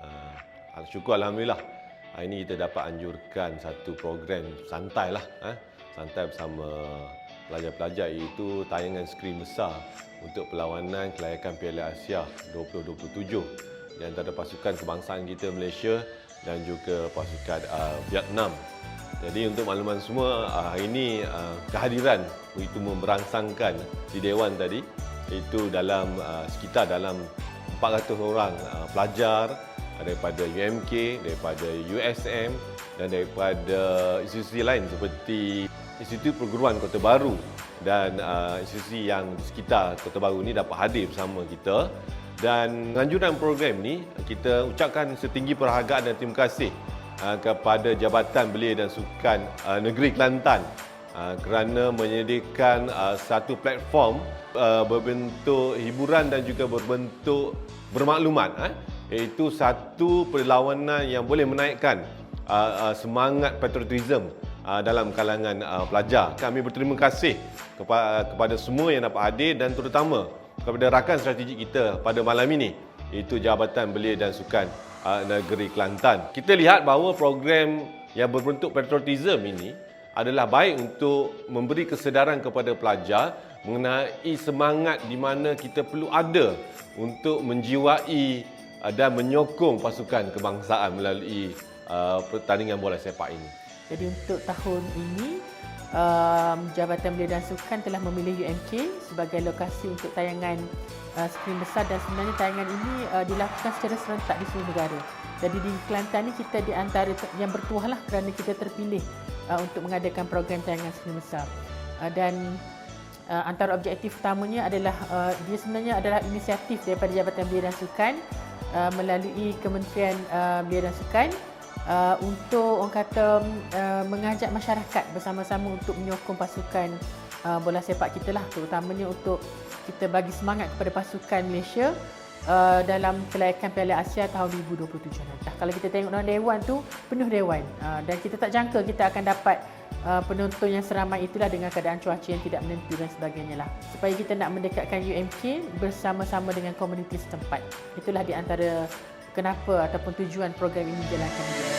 Uh, syukur Alhamdulillah hari ini kita dapat anjurkan satu program santai lah eh? santai bersama pelajar-pelajar iaitu tayangan skrin besar untuk perlawanan kelayakan Piala Asia 2027 di antara pasukan kebangsaan kita Malaysia dan juga pasukan uh, Vietnam. Jadi untuk makluman semua uh, hari ini uh, kehadiran begitu memberangsangkan di dewan tadi itu dalam uh, sekitar dalam 400 orang uh, pelajar daripada UMK, daripada USM dan daripada institusi lain seperti Institut Perguruan Kota Baru dan uh, institusi yang di sekitar Kota Baru ini dapat hadir bersama kita. Dan anjuran program ni kita ucapkan setinggi perhargaan dan terima kasih uh, kepada Jabatan Belia dan Sukan uh, Negeri Kelantan kerana menyediakan uh, satu platform uh, berbentuk hiburan dan juga berbentuk bermaklumat iaitu satu perlawanan yang boleh menaikkan semangat patriotism dalam kalangan pelajar. Kami berterima kasih kepada, semua yang dapat hadir dan terutama kepada rakan strategik kita pada malam ini iaitu Jabatan Belia dan Sukan Negeri Kelantan. Kita lihat bahawa program yang berbentuk patriotism ini adalah baik untuk memberi kesedaran kepada pelajar mengenai semangat di mana kita perlu ada untuk menjiwai uh, dan menyokong pasukan kebangsaan melalui uh, pertandingan bola sepak ini. Jadi untuk tahun ini um, Jabatan Belia dan Sukan telah memilih UMK sebagai lokasi untuk tayangan uh, skrin besar dan sebenarnya tayangan ini dilakukan secara serentak di seluruh negara. Jadi di Kelantan ini kita di antara yang bertuah lah kerana kita terpilih uh, untuk mengadakan program tayangan skrin besar. Uh, dan uh, antara objektif utamanya adalah uh, dia sebenarnya adalah inisiatif daripada Jabatan Belia dan Sukan uh, melalui Kementerian uh, Belia dan Sukan uh, untuk orang kata uh, mengajak masyarakat bersama-sama untuk menyokong pasukan uh, bola sepak kita lah terutamanya untuk kita bagi semangat kepada pasukan Malaysia uh, dalam kelayakan Piala Asia tahun 2027 nanti. Kalau kita tengok dalam dewan tu penuh dewan uh, dan kita tak jangka kita akan dapat uh, penonton yang seramai itulah dengan keadaan cuaca yang tidak menentu dan sebagainya lah. Supaya kita nak mendekatkan UMK bersama-sama dengan komuniti setempat. Itulah di antara kenapa ataupun tujuan program ini dijalankan.